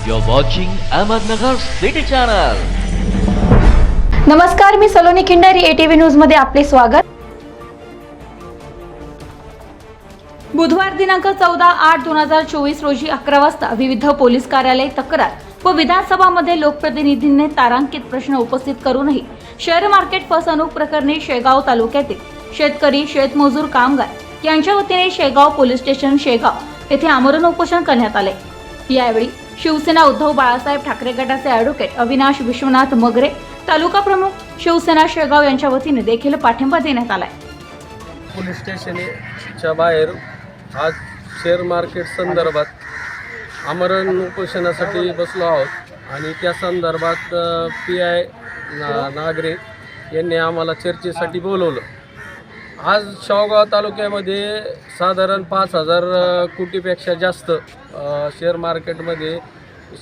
You're watching Ahmednagar City Channel. नमस्कार मी Saloni Khindari ATV न्यूजमध्ये आपले स्वागत बुधवार दिनांक चौदा आठ दोन हजार चोवीस रोजी अकरा वाजता विविध पोलीस कार्यालय तक्रार व विधानसभामध्ये लोकप्रतिनिधींनी तारांकित प्रश्न उपस्थित करूनही शेअर मार्केट फसवणूक प्रकरणी शेगाव तालुक्यातील शेतकरी शेतमजूर कामगार यांच्या वतीने शेगाव पोलीस स्टेशन शेगाव येथे आमरण उपोषण करण्यात आले यावेळी शिवसेना उद्धव बाळासाहेब ठाकरे गटाचे ॲडव्होकेट अविनाश विश्वनाथ मगरे तालुका प्रमुख शिवसेना शेगाव यांच्या वतीने देखील पाठिंबा देण्यात आलाय. पोलीस स्टेशनच्या बाहेर आज शेअर मार्केट संदर्भात आमरण उपोषणासाठी बसलो आहोत आणि त्या संदर्भात पी आय नागरे यांनी आम्हाला चर्चेसाठी बोलवलं. आज शावगाव तालुक्यामध्ये साधारण पाच हजार कोटीपेक्षा जास्त शेअर मार्केटमध्ये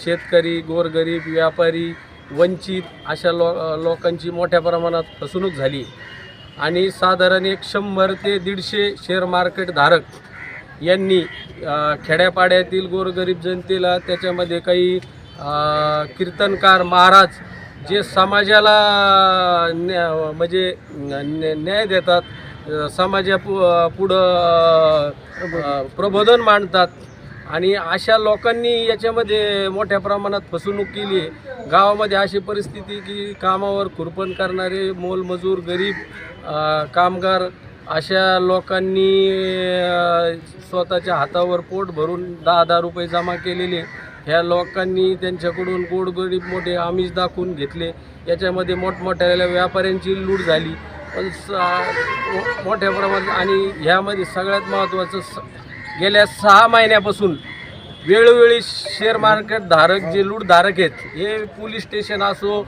शेतकरी गोरगरीब व्यापारी वंचित अशा लो लोकांची मोठ्या प्रमाणात फसवणूक झाली. आणि साधारण एक शंभर ते दीडशे शेअर मार्केट धारक यांनी खेड्यापाड्यातील गोरगरीब जनतेला त्याच्यामध्ये काही कीर्तनकार महाराज जे समाजाला न्या- म्हणजे न्या- न्याय देतात समाजा पु पुढं प्रबोधन मांडतात. आणि अशा लोकांनी याच्यामध्ये मोठ्या प्रमाणात फसवणूक केली आहे. गावामध्ये अशी परिस्थिती की कामावर खुरपण करणारे मोलमजूर गरीब कामगार अशा लोकांनी स्वतःच्या हातावर पोट भरून दहा दहा रुपये जमा केलेले. ह्या लोकांनी त्यांच्याकडून गोडगरीब मोठे आमिष दाखवून घेतले. याच्यामध्ये मोठमोठ्या व्यापाऱ्यांची लूट झाली. पण स मोठ्या प्रमाणात आणि ह्यामध्ये सगळ्यात महत्त्वाचं स गेल्या सहा महिन्यापासून वेळोवेळी शेअर मार्केट धारक जे लूटधारक आहेत हे पोलीस स्टेशन असो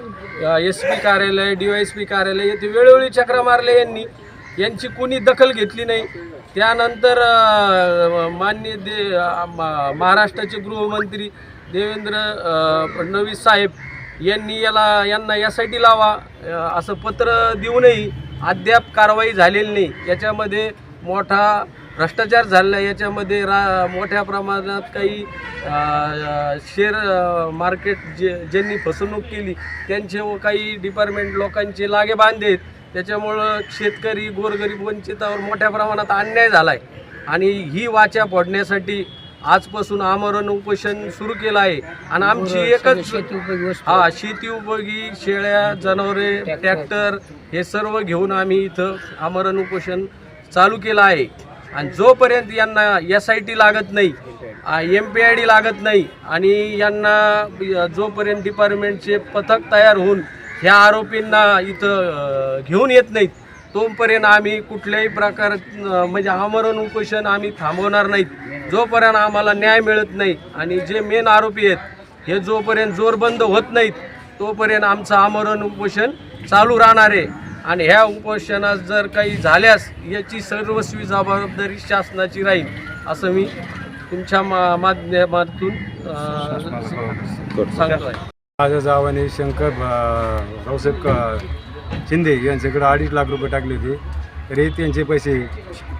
एस पी कार्यालय डी वाय एस पी कार्यालय येथे वेळोवेळी चक्रा मारले यांनी. यांची कोणी दखल घेतली नाही. त्यानंतर माननीय दे महाराष्ट्राचे गृहमंत्री देवेंद्र फडणवीस साहेब यांनी याला यांना यासाठी लावा असं पत्र देऊनही अद्याप कारवाई झालेली नाही. याच्यामध्ये मोठा भ्रष्टाचार झालेला आहे. याच्यामध्ये रा मोठ्या प्रमाणात काही शेअर मार्केट जे ज्यांनी फसवणूक केली त्यांचे व काही डिपार्टमेंट लोकांचे लागे बांधेत त्याच्यामुळं शेतकरी गोरगरीब वंचितावर मोठ्या प्रमाणात अन्याय झाला आहे आणि ही वाचा फोडण्यासाठी आजपासून आमरण उपोषण सुरू केलं आहे. आणि आमची एकच हा शेती उपयोगी शेळ्या जनावरे ट्रॅक्टर. हे सर्व घेऊन आम्ही इथं आमरण उपोषण चालू केलं आहे. आणि जोपर्यंत यांना एस आय टी लागत नाही एम पी आय डी लागत नाही आणि यांना जोपर्यंत डिपार्टमेंटचे पथक तयार होऊन ह्या आरोपींना इथं घेऊन येत नाहीत तोपर्यंत आम्ही कुठल्याही प्रकार म्हणजे आमरण उपोषण आम्ही थांबवणार नाहीत. जोपर्यंत आम्हाला न्याय मिळत नाही आणि जे मेन आरोपी आहेत हे जोपर्यंत जोरबंद होत नाहीत तोपर्यंत आमचं आमरण उपोषण चालू राहणार आहे. आणि ह्या उपोषणात जर काही झाल्यास याची सर्वस्वी जबाबदारी शासनाची राहील असं मी तुमच्या मा माध्यमातून सांगतो आहे माझ्या जावाने शंकर रावसाहेब क- शिंदे यांच्याकडे अडीच लाख रुपये टाकले होते. तरी त्यांचे पैसे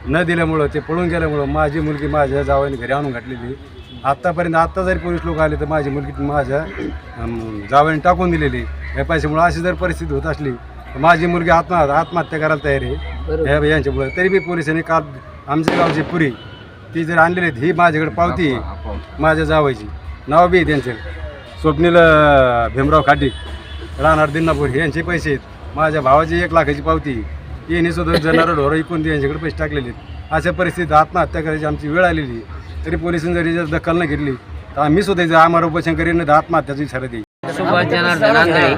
न दिल्यामुळं ते पळून गेल्यामुळं माझी मुलगी माझ्या जावाने घरी आणून घातलेली आत्तापर्यंत आत्ता जरी पोलीस लोक आले तर माझी मुलगी माझ्या अं, जावाने टाकून दिलेली. या पैशामुळे अशी जर परिस्थिती होत असली तर माझी मुलगी आत्म आत्महत्या करायला तयार आहे. यांच्यामुळे. तरी बी पोलिसांनी काल आमच्या गावची पुरी ती जर आणलेली आहेत ही माझ्याकडे पावती आहे. माझ्या जावायची नाव बी आहे त्यांचं. स्वप्नील भीमराव खाटी राहणार दिनापूर. हे यांचे पैसे आहेत. माझ्या भावाची एक लाखाची पावती. येणे सुद्धा जनावर ढोरं इकून ते यांच्याकडे पैसे टाकलेले आहेत. अशा परिस्थितीत आत्महत्या करायची आमची वेळ आलेली तरी पोलिसांनी जरी जर दखल नाही घेतली तर आम्ही सुद्धा जर आम्हाला उपोषण करीन तर आत्महत्याची इशारा देईल सुभाष जनार्दन आंधळे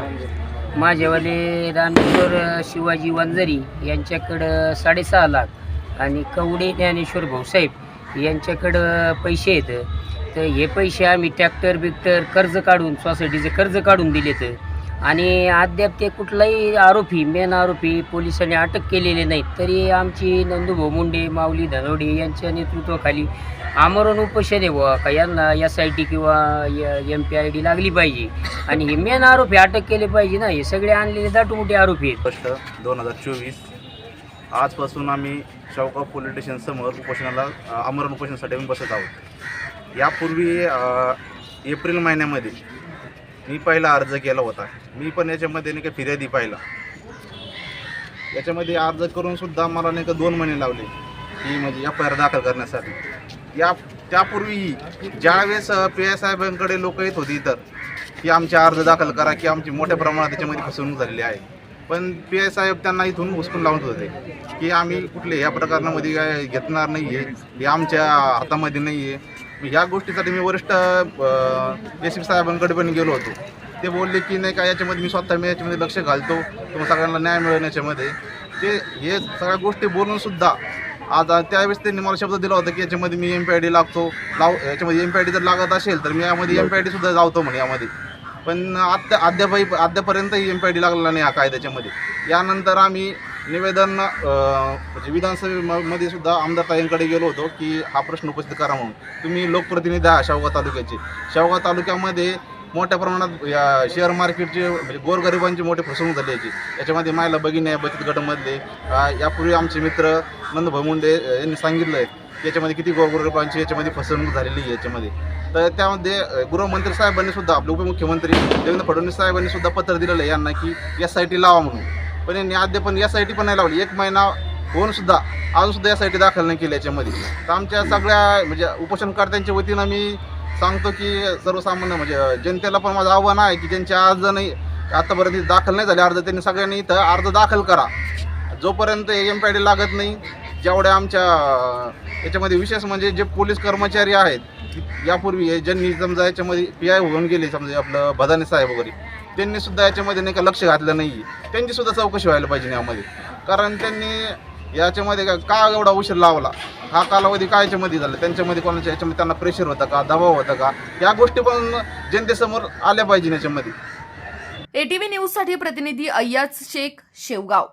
माझेवाले रामेश्वर शिवाजी वंजारी यांच्याकडं साडेसहा लाख आणि कवडे ज्ञानेश्वर भाऊसाहेब यांच्याकडं पैसे आहेत. तर हे पैसे आम्ही ट्रॅक्टर बिक्टर कर्ज काढून सोसायटीचे कर्ज काढून दिलेत. आणि अद्याप ते कुठलाही आरोपी मेन आरोपी पोलिसांनी अटक केलेले नाहीत. तरी आमची नंदुभाऊ मुंडे माऊली धनवडे यांच्या नेतृत्वाखाली आमरण उपोषण आहे का यांना एस आय टी किंवा एम पी आय डी लागली पाहिजे. आणि हे मेन आरोपी अटक केले पाहिजे ना. हे सगळे आणलेले दाटमोठे आरोपी आहेत. स्पष्ट. दोन हजार चोवीस. आजपासून आम्ही चौका पोलीस स्टेशन समोर उपोषणाला आमरण उपोषणासाठी आम्ही बसत आहोत. यापूर्वी एप्रिल महिन्यामध्ये मी पहिला अर्ज केला होता. मी पण याच्यामध्ये नाही का फिर्यादी पाहिला. याच्यामध्ये अर्ज करून सुद्धा मला नाही का दोन महिने लावले. ही म्हणजे एफ आय आर दाखल करण्यासाठी. या त्यापूर्वीही ज्यावेळेस पी आय साहेबांकडे लोक येत होती तर की आमचे अर्ज दाखल करा की आमची मोठ्या प्रमाणात त्याच्यामध्ये फसवणूक झालेली आहे. पण पी आय साहेब त्यांना इथून हुसकून लावत होते की आम्ही कुठले या प्रकरणामध्ये काय घेतणार नाही आहे हे आमच्या हातामध्ये नाही आहे ह्या गोष्टीसाठी मी वरिष्ठ एस पी साहेबांकडे पण गेलो होतो. ते बोलले की नाही का याच्यामध्ये मी स्वतः मी याच्यामध्ये लक्ष घालतो. तुम्हाला सगळ्यांना न्याय मिळेल याच्यामध्ये. ते हे सगळ्या गोष्टी बोलून सुद्धा आज त्यावेळेस त्यांनी मला शब्द दिला होता की याच्यामध्ये मी एम पी आय डी लागतो. लाव याच्यामध्ये एम पी आय डी जर लागत असेल तर मी यामध्ये एम पी आय डी सुद्धा लावतो म्हणे यामध्ये. पण आद्या अद्यापही अद्यापर्यंतही एम पी आय डी लागलेला नाही हा कायद्याच्यामध्ये. यानंतर आम्ही निवेदन म्हणजे विधानसभेमध्ये सुद्धा आमदार ताईंकडे गेलो होतो की हा प्रश्न उपस्थित करा म्हणून. तुम्ही लोकप्रतिनिधी आहात शेवगाव तालुक्याचे. शेवगाव तालुक्यामध्ये मोठ्या प्रमाणात या शेअर मार्केटचे म्हणजे गोरगरिबांची मोठी फसवणूक झाली याची. याच्यामध्ये मायला भगिनी आहे बचत गटामधले यापूर्वी आमचे मित्र नंदभाई मुंडे यांनी सांगितलं आहे याच्यामध्ये किती गोरगरिबांची याच्यामध्ये फसवणूक झालेली आहे याच्यामध्ये. तर त्यामध्ये गृहमंत्री साहेबांनी सुद्धा आपले उपमुख्यमंत्री देवेंद्र फडणवीस साहेबांनी सुद्धा पत्र दिलेलं आहे यांना की एस आय टी लावा म्हणून. पण यांनी अद्याप पण एस आय टी पण नाही लावली. एक महिना होऊन सुद्धा अजून एस आय टी दाखल नाही केली याच्यामध्ये. तर आमच्या सगळ्या म्हणजे उपोषणकर्त्यांच्या वतीनं मी सांगतो की सर्वसामान्य म्हणजे जनतेला पण माझं आव्हान आहे की ज्यांचे अर्ज नाही आतापर्यंत दाखल नाही झाले. अर्ज त्यांनी सगळ्यांनी इथं अर्ज दाखल करा. जोपर्यंत एम पी आय डी लागत नाही जेवढ्या आमच्या याच्यामध्ये विशेष म्हणजे जे पोलीस कर्मचारी आहेत यापूर्वी हे ज्यांनी समजा याच्यामध्ये पी आय होऊन गेले समजा आपलं भदाने साहेब वगैरे त्यांनी सुद्धा याच्यामध्ये नाही का लक्ष घातलं नाही त्यांची सुद्धा चौकशी व्हायला पाहिजे यामध्ये. कारण त्यांनी याच्यामध्ये का का एवढा उशीर लावला? हा कालावधी काय याच्यामध्ये झाला? त्यांच्यामध्ये कोणाच्या याच्यामध्ये त्यांना प्रेशर होतं का? दबाव होता का? या गोष्टी पण जनतेसमोर आल्या पाहिजे याच्यामध्ये. एटीव्ही न्यूजसाठी प्रतिनिधी अय्याज शेख शेवगाव.